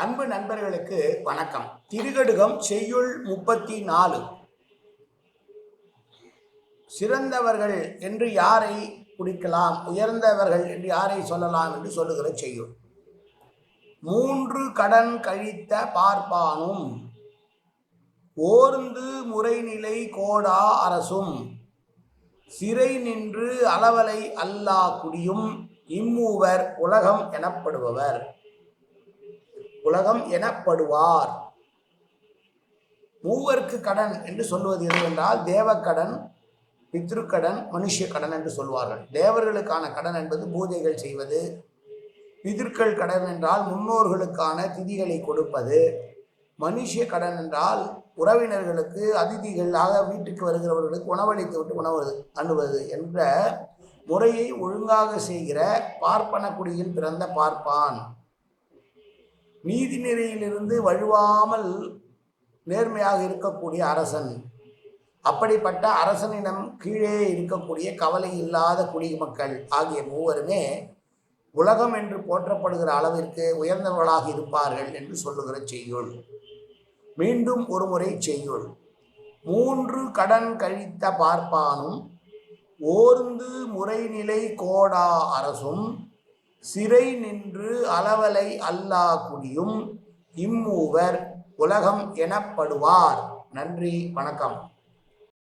அன்பு நண்பர்களுக்கு வணக்கம். திருகடுகம் செய்யுள் முப்பத்தி நாலு சிறந்தவர்கள் என்று யாரை குறிக்கலாம்? உயர்ந்தவர்கள் என்று யாரை சொல்லலாம் என்று சொல்லுகிற செய்யுள். மூன்று கடன் கழித்த பார்ப்பானும் ஓர்ந்து முறைநிலை கோடா அரசும் சிறை நின்று அளவலை அல்லா குடியும் இம்மூவர் உலகம் எனப்படுபவர். உலகம் எனப்படுவார். மூவர்க்கு கடன் என்று சொல்வது எதுவென்றால் தேவக்கடன் பித்ருக்கடன் மனுஷ கடன் என்று சொல்வார்கள். தேவர்களுக்கான கடன் என்பது பூஜைகள் செய்வது பிதிர்கள் கடன் என்றால் முன்னோர்களுக்கான திதிகளை கொடுப்பது மனுஷ கடன் என்றால் உறவினர்களுக்கு அதிதிகளாக வீட்டுக்கு வருகிறவர்களுக்கு உணவளித்து விட்டு உணவு அணுவது என்ற முறையை ஒழுங்காக செய்கிற பார்ப்பன குடியில் பிறந்த பார்ப்பான். நீதி நெறியிலிருந்து வழுவாமல் நேர்மையாக இருக்கக்கூடிய அரசன். அப்படிப்பட்ட அரசனிடம் கீழே இருக்கக்கூடிய கவலை இல்லாத குடிமக்கள் ஆகிய மூவருமே உலகம் என்று போற்றப்படுகிற அளவிற்கு உயர்ந்தவர்களாக இருப்பார்கள் என்று சொல்லுகிற செய்யுள். மீண்டும் ஒரு முறை செய்யுள். மூன்று கடன் கழித்த பார்ப்பானும் ஓர்ந்து முறைநிலை கோடா அரசும் சிறை நின்று அளவலை அல்லா குடியும் இம்மூவர் உலகம் எனப்படுவார். நன்றி வணக்கம்.